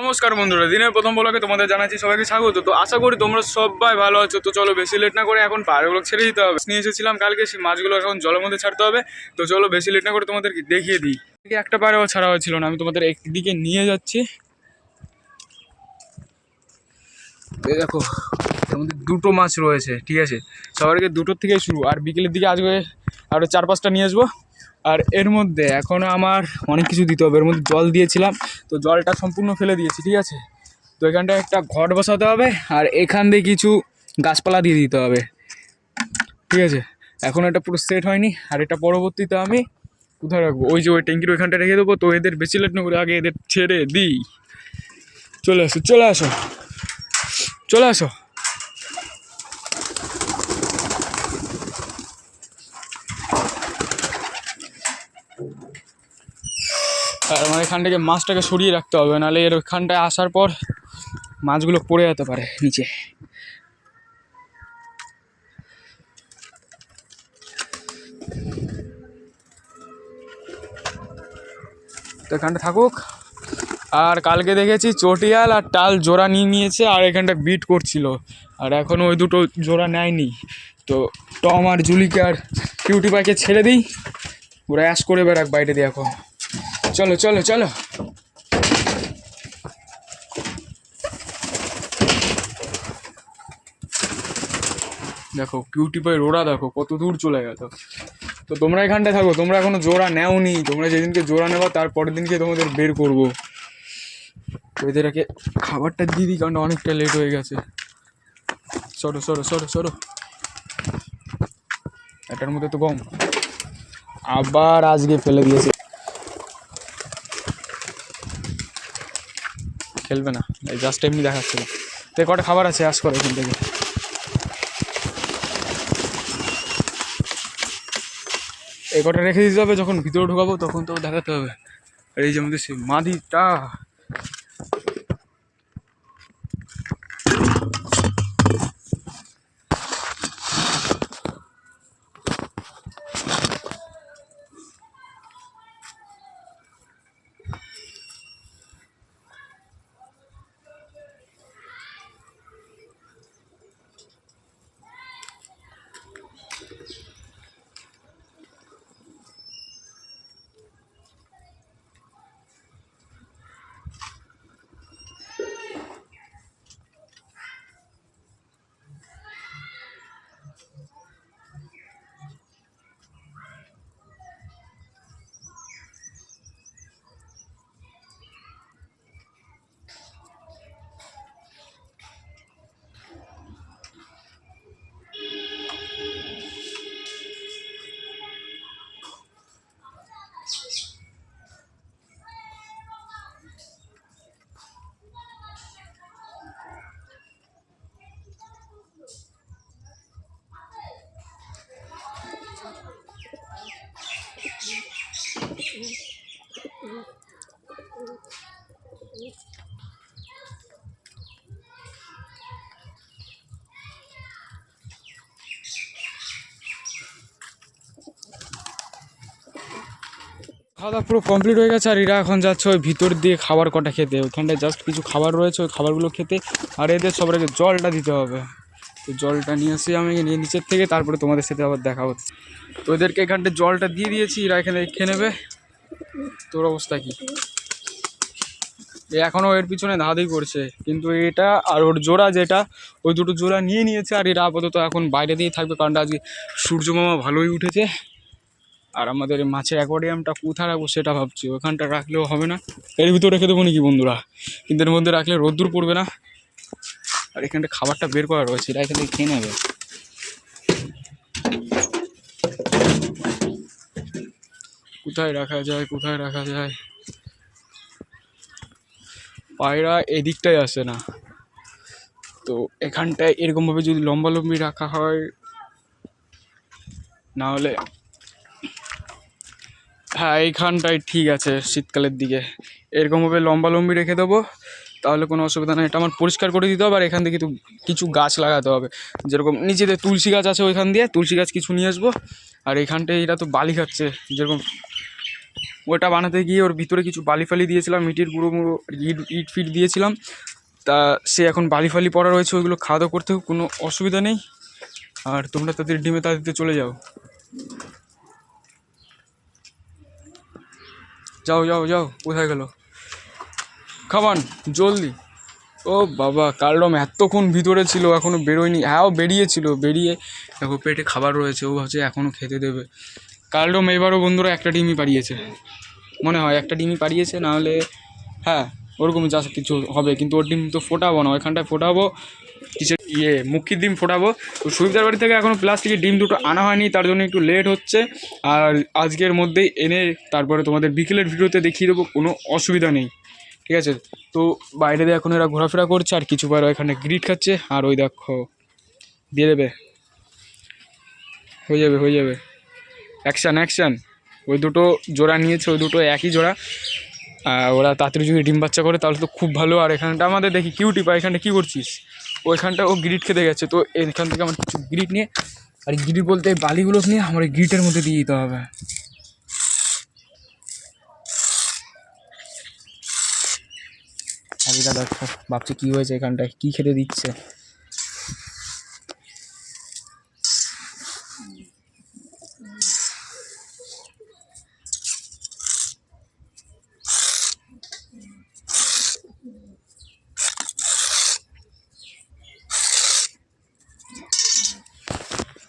নমস্কার বন্ধুরা, দিনের প্রথম বলাকে তোমাদের জানাচ্ছি সবাইকে স্বাগত। তো আশা করি তোমরা সবাই ভালো আছো। তো চলো বেশি লেট না করে এখন পাহাড়গুলো ছেড়ে দিতে হবে। নিয়ে এসেছিলাম কালকে, সেই মাছগুলো এখন জলের মধ্যে ছাড়তে হবে। তো চলো বেশি লেট না করে তোমাদেরকে দেখিয়ে দিই। একটা পাড়েও ছাড়া হয়েছিল না, আমি তোমাদের একদিকে নিয়ে যাচ্ছি। এই দেখো মধ্যে দুটো মাছ রয়েছে, ঠিক আছে? সবার আগে দুটোর থেকেই শুরু। আর বিকেলের দিকে আজকে আরও চার পাঁচটা নিয়ে আসব। আর এর মধ্যে এখনও আমার অনেক কিছু দিতে হবে। এর মধ্যে জল দিয়েছিলাম, তো জলটা সম্পূর্ণ ফেলে দিয়েছি, ঠিক আছে? তো এখানটায় একটা ঘট বসাতে হবে আর এখান দিয়ে কিছু গাছপালা দিয়ে দিতে হবে, ঠিক আছে? এখন এটা পুরো সেট হয়নি, আর এটা পরবর্তীতে আমি কোথায় রাখব? ওই যে ওই ট্যাঙ্কির ওইখানটা রেখে দেবো, তো এদের বেশি লেট না করে আগে এদের ছেড়ে দিই। চলে আসো চলে আসো চলে আসো আর আমার এখান থেকে মাছটাকে সরিয়ে রাখতে হবে, নাহলে এর ওইখানটায় আসার পর মাছগুলো পড়ে যেতে পারে নিচে। তো এখানটা থাকুক। আর কালকে দেখেছি চটিয়াল আর টাল জোড়া নিয়ে নিয়েছে, আর এখানটা বিট করছিল। আর এখনও ওই দুটো জোড়া নেয়নি। তো টম আর জুলিকে আর কিউটি পাইকে ছেড়ে দিই। ওরা অ্যাশ করে বেড়াক বাইরে দিয়ে এখন। চলো চলো চলো। দেখো কিউটি পাই রোড়া দেখো, কত দূর চলে গেল। তো তোমরা এখানটায় থাকো, তোমরা এখনও জোড়া নেওনি। তোমরা যেদিনকে জোড়া নেবা, তার পরের দিনকে তোমাদের বের করব। এদেরকে খাবারটা দিয়ে দিই, কারণ অনেকটা লেট হয়ে গেছে। সরো সরো সরো সরো। এটার মধ্যে তো কম আবার আজকে ফেলে দিয়েছে। খেলবে না। এই জাস্ট এমনি দেখাচ্ছিল। তো কটা খাবার আছে? আস করে এখান থেকে। এই কটা রেখে দিতে হবে, যখন ভিতরে ঢোকাবো তখন তো দেখাতে হবে। আর এই যে আমাদের সেই মাদিটা খাওয়া দাওয়া পুরো কমপ্লিট হয়ে গেছে আর এরা এখন যাচ্ছে ওই ভিতর দিয়ে খাবার কটা খেতে। ওইখানটায় জাস্ট কিছু খাবার রয়েছে, ওই খাবারগুলো খেতে। আর এদের সবার আগে জলটা দিতে হবে। তো জলটা নিয়ে আসি আমি নিয়ে নিচের থেকে, তারপরে তোমাদের সাথে আবার দেখা হচ্ছে। তো ওদেরকে এখানটায় জলটা দিয়ে দিয়েছি, এরা এখানে খেয়ে নেবে। তোর অবস্থা কি? এখনও এর পিছনে ধাঁধাই করছে। কিন্তু এটা আর ওর জোড়া যেটা, ওই দুটো জোড়া নিয়ে নিয়েছে আর এরা আপাতত এখন বাইরে দিয়ে থাকবে কারণটা আজকে সূর্য মামা ভালোই উঠেছে। আর আমাদের মাছের অ্যাকোয়ারিয়ামটা কোথায় রাখব সেটা ভাবছি, ওখানটা রাখলেও হবে না। এর ভিতরে রেখে দেবো নাকি বন্ধুরা? কিন্তু এর মধ্যে রাখলে রোদ্দুর পড়বে না। আর এখানটা খাবারটা বের করা রয়েছে এটা এখান খেয়ে নেবে। কোথায় রাখা যায়, কোথায় রাখা যায়? পায়রা এদিকটাই আসে না। তো এখানটায় এরকমভাবে যদি লম্বালম্বি রাখা হয়, না হলে হ্যাঁ এইখানটাই ঠিক আছে, শীতকালের দিকে। এরকমভাবে লম্বা লম্বি রেখে দেবো, তাহলে কোনো অসুবিধা নেই। এটা আমার পরিষ্কার করে দিতে হবে, আর এখান থেকে কিছু কিছু গাছ লাগাতে হবে। যেরকম নিচেতে তুলসী গাছ আছে ওইখান দিয়ে তুলসী গাছ কিছু নিয়ে আসব। আর এখানটায় এটা তো বালি খাচ্ছে, যেরকম ওটা বানাতে গিয়ে ওর ভিতরে কিছু বালি ফালি দিয়েছিলাম, ইটের গুঁড়ো মুড়ো, ইট ইট ফিট দিয়েছিলাম। তা সে এখন বালি ফালি পড়া রয়েছে, ওইগুলো খাওয়া দাওয়া করতেও কোনো অসুবিধা নেই। আর তোমরা তাদের ডিমে তাদের চলে যাও। যাও যাও যাও, কোথায় গেল? খাবান জলদি। ও বাবা, কালরম এতক্ষণ ভিতরে ছিল, এখনও বেরোয়নি। হ্যাঁ বেরিয়েছিল, বেরিয়ে দেখো, পেটে খাবার রয়েছে, ও ভাবছে এখনও খেতে দেবে। কালরম এবারও বন্ধুরা একটা ডিমই পাড়িয়েছে। মনে হয় একটা ডিমই পাড়িয়েছে, নাহলে হ্যাঁ ওরকম যা কিছু হবে, কিন্তু ওর ডিম তো ফোটাবো না, ওইখানটায় ফোটাবো কিসের ইয়ে মুখির ডিম ফোটাবো। তো সুবিধার বাড়ি থেকে এখনও প্লাস্টিকের ডিম দুটো আনা হয়নি, তার জন্য একটু লেট হচ্ছে। আর আজকের মধ্যেই এনে তারপরে তোমাদের বিকেলের ভিডিওতে দেখিয়ে দেবো, কোনো অসুবিধা নেই। ঠিক আছে? তো বাইরে দিয়ে এখন এরা ঘোরাফেরা করছে, আর কিছু বার এখানে গ্রিট খাচ্ছে, আর ওই দেখো, দিয়ে দেবে। হয়ে যাবে হয়ে যাবে। অ্যাকশান অ্যাকশান ওই দুটো জোড়া নিয়েছে, ওই দুটো একই জোড়া। আর ওরা তাড়াতাড়ি যদি ডিম বাচ্চা করে, তাহলে তো খুব ভালো। আর এখানটা আমাদের দেখি কিউটি পা এখানটা কী করছিস? ওইখানটা ও গ্রিট খেতে গেছে, তো এখান থেকে আমার কিছু গ্রিট নিয়ে, আর গ্রিট বলতে বালিগুলো নিয়ে আমার এই গ্রিটের মধ্যে দিয়ে দিতে হবে। আর দেখো ভাবছি কী হয়েছে এখানটায়, কী খেতে দিচ্ছে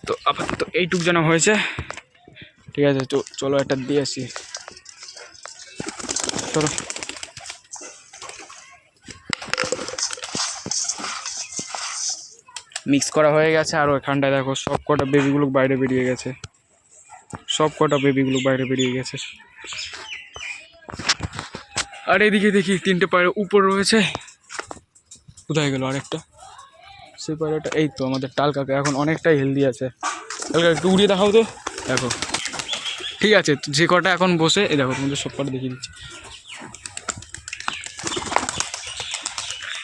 তো আপাতত এইটুক যেন হয়েছে। ঠিক আছে চলো একটা দিয়ে আসি। চলো। মিক্স করা হয়ে গেছে, আর ওইখানটায় দেখো সব কটা বেবিগুলো বাইরে বেরিয়ে গেছে। সব কটা বেবিগুলো বাইরে বেরিয়ে গেছে। আর এদিকে দেখি তিনটে পায়ের উপর রয়েছে। কোথায় গেল আরেকটা? সেই পায়রাটা, এই তো আমাদের টাল কাকা এখন অনেকটাই হেলদি আছে। একটু উড়িয়ে দেখাও তো। দেখো। ঠিক আছে, যে কটা এখন বসে, এই দেখো তোমাদের সব কটা দেখিয়ে দিচ্ছি।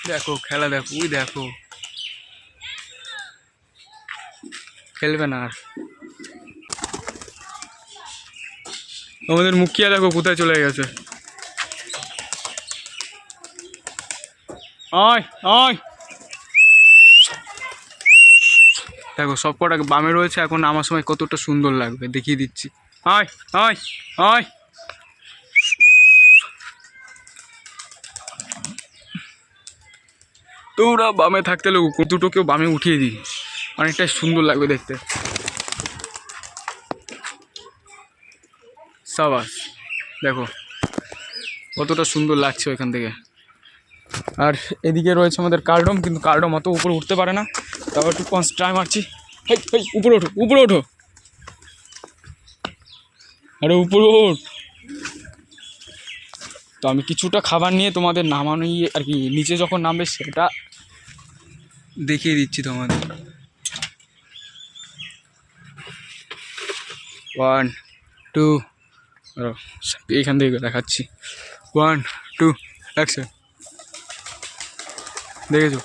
দেখো, খেলা দেখো উই দেখো। খেলবে না আর। আমাদের মুখিয়া দেখো কোথায় চলে গেছে। আয় আয়। দেখো, সব কটা বামে রয়েছে, এখন আমার সময় কতটা সুন্দর লাগবে, দেখিয়ে দিচ্ছি। আয় আয় আয়। তোরা বামে থাকতে লোক দুটোকেও বামে উঠিয়ে দিই, অনেকটাই সুন্দর লাগবে দেখতে। সাবাস, দেখো, কতটা সুন্দর লাগছে ওইখান থেকে। আর এদিকে রয়েছে আমাদের কার্ডম, কিন্তু কার্ডম অত উপরে উঠতে পারে না। তারপর একটু কনস ট্রাই মারছি। হেই উপরে ওঠো উপরে ওঠো। আরে, উপরে ওঠ। তো আমি কিছুটা খাবার নিয়ে তোমাদের নামানো আর কি, নিচে যখন নামবে সেটা দেখিয়ে দিচ্ছি তোমাদের। ওয়ান টু এইখান থেকে দেখাচ্ছি। ওয়ান টু অ্যাকশন দেখেছ?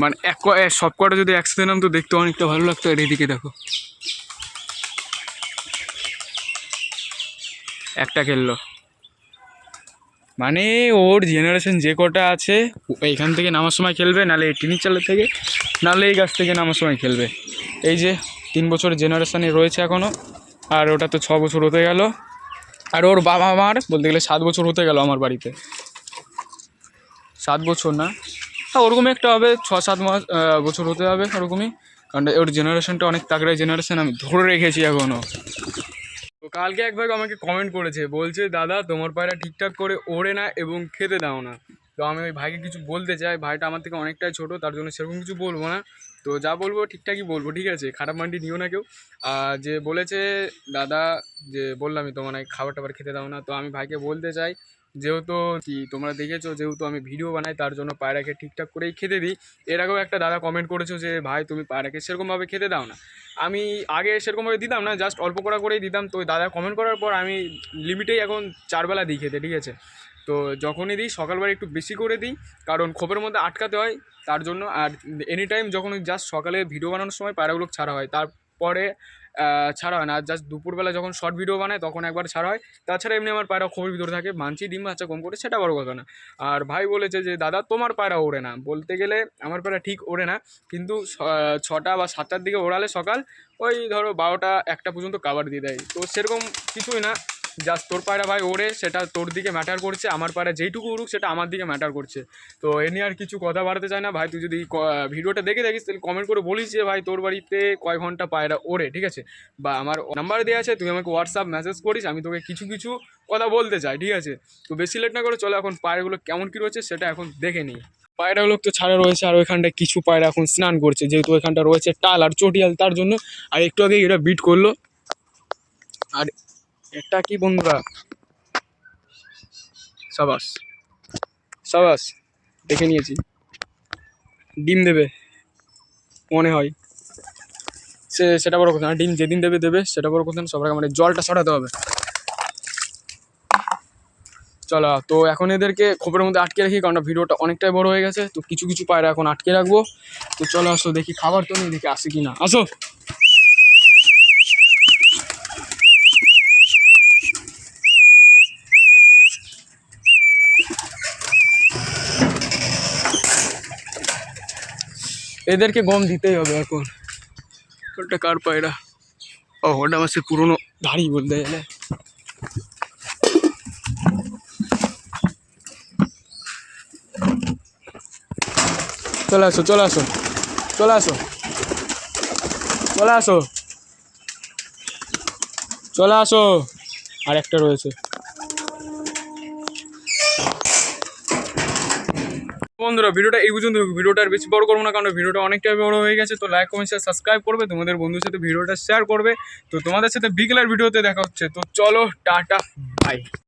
মানে এক সব কটা যদি একসাথে নাম তো দেখতে অনেকটা ভালো লাগতো, আর এদিকে দেখো। একটা খেললো। মানে ওর জেনারেশন যে কটা আছে এইখান থেকে নামার সময় খেলবে, নাহলে এই টিনির চালের থেকে, নাহলে এই গাছ থেকে নামার সময় খেলবে। এই যে তিন বছরের জেনারেশানে রয়েছে এখনও আর ওটা তো ছ বছর হতে গেল। আর ওর বাবা মার বলতে গেলে সাত বছর হতে গেল আমার বাড়িতে। সাত বছর না? হ্যাঁ ওরকমই একটা হবে ছ সাত মাস বছর হতে হবে ওরকমই। কারণ ওর জেনারেশনটা অনেক তাগড়া জেনারেশন আমি ধরে রেখেছি এখনও তো কালকে এক ভাই আমাকে কমেন্ট করেছে, বলছে, দাদা, তোমার পায়রা ঠিকঠাক করে ওড়ে না এবং খেতে দাও না। তো আমি ওই ভাইকে কিছু বলতে চাই, ভাইটা আমার থেকে অনেকটাই ছোট, তার জন্য সেরকম কিছু বলব না। তো যা বলব, ঠিকঠাকই বলব, ঠিক আছে? খারাপ মান্ডি নিও না কেউ। আর যে বলেছে, দাদা, যে বললামই তোমার খাবার টাবার খেতে দাও না। তো আমি ভাইকে বলতে চাই যেহেতু কি তোমরা দেখেছ, যেহেতু আমি ভিডিও বানাই, তার জন্য পায়রাকে ঠিকঠাক করেই খেতে দিই। এর আগেও একটা দাদা কমেন্ট করেছ যে, ভাই, তুমি পায়রাকে সেরকমভাবে খেতে দাও না। আমি আগে সেরকমভাবে দিতাম না জাস্ট অল্প করা করেই দিতাম। তো দাদা কমেন্ট করার পর আমি লিমিটেই এখন চারবেলা দিই খেতে, ঠিক আছে? তো যখনই দিই, সকালবেলা একটু বেশি করে দিই, কারণ খোপের মধ্যে আটকাতে হয়, তার জন্য আর এনি টাইম যখন জাস্ট সকালে ভিডিও বানানোর সময় পায়রাগুলো ছাড়া হয়, তারপরে ছাড়া হয় না। জাস্ট দুপুরবেলা যখন শর্ট ভিডিও বানায়, তখন একবার ছাড়া হয়। তাছাড়া এমনি আমার পায়রা খুবই ভিতরে থাকে। মানছি ডিম বাচ্চা কম করে, সেটা বড় কথা না। আর ভাই বলেছে যে, দাদা, তোমার পায়রা ওড়ে না। বলতে গেলে আমার পায়রা ঠিক ওড়ে না। কিন্তু ছটা বা সাতটার দিকে ওড়ালে সকাল, ওই ধরো বারোটা, একটা পর্যন্ত কাবার দিয়ে দেয়। তো সেরকম কিছুই না। জাস্ট তোর পায়রা ভাই ওড়ে, সেটা তোর দিকে ম্যাটার করছে, আমার পায়রা যেইটুকু উড়ুক, সেটা আমার দিকে ম্যাটার করছে। তো এ নিয়ে আর কিছু কথা বাড়াতে চাই না। ভাই, তুই যদি ভিডিওটা দেখে দেখিস তাহলে কমেন্ট করে বলিস যে, ভাই, তোর বাড়িতে কয় ঘণ্টা পায়রা ওড়ে? ঠিক আছে? বা আমার নাম্বার দেওয়া আছে, তুই আমাকে হোয়াটসঅ্যাপ মেসেজ করিস, আমি তোকে কিছু কিছু কথা বলতে চাই, ঠিক আছে? তো বেশি লেট না করে চলো, এখন পায়রাগুলো কেমন কী রয়েছে, সেটা এখন দেখে নিই। পায়রাগুলো তো ছাড়া রয়েছে, আর ওইখানটায় কিছু পায়রা এখন স্নান করছে, যেহেতু ওইখানটা রয়েছে টাল আর চটিয়াল, তার জন্য আর একটু আগে এটা বিট করল। আর এটা কি বন্ধুরা? সাবাস। সাবাস, দেখে নিয়েছি। ডিম দেবে, মনে হয়। সে, সেটা বড় কথা না, ডিম যেদিন দেবে দেবে, সেটা বড় কথা না, সবার মানে জলটা ছড়াতে হবে। চলো, তো এখন এদেরকে খোপের মধ্যে আটকে রাখি, কারণ ভিডিওটা অনেকটাই বড় হয়ে গেছে, তো কিছু কিছু পায়রা এখন আটকে রাখব। তো চলো, আসো, দেখি খাবার তো নেই, দেখি আসে কি না আসো! এদেরকে গম দিতেই হবে এখন। ওটা কার পায়রা? ও ওটা আমার সে পুরোনো ধাড়ি বলতে গেলে। চলে আসো চলে আসো চলে আসো চলে আসো চলে আসো। আর একটা রয়েছে। বন্ধুরা, ভিডিওটা এই পর্যন্ত। ভিডিওটা বেশি বড় করব না, কারণ ভিডিওটা অনেকটাই বড় হয়ে গেছে। তো লাইক কমেন্ট শেয়ার সাবস্ক্রাইব করবে। তোমাদের বন্ধুর সাথে ভিডিওটা শেয়ার করবে। তো তোমাদের সাথে বিকেলের ভিডিওতে দেখা হচ্ছে। তো চলো, টাটা বাই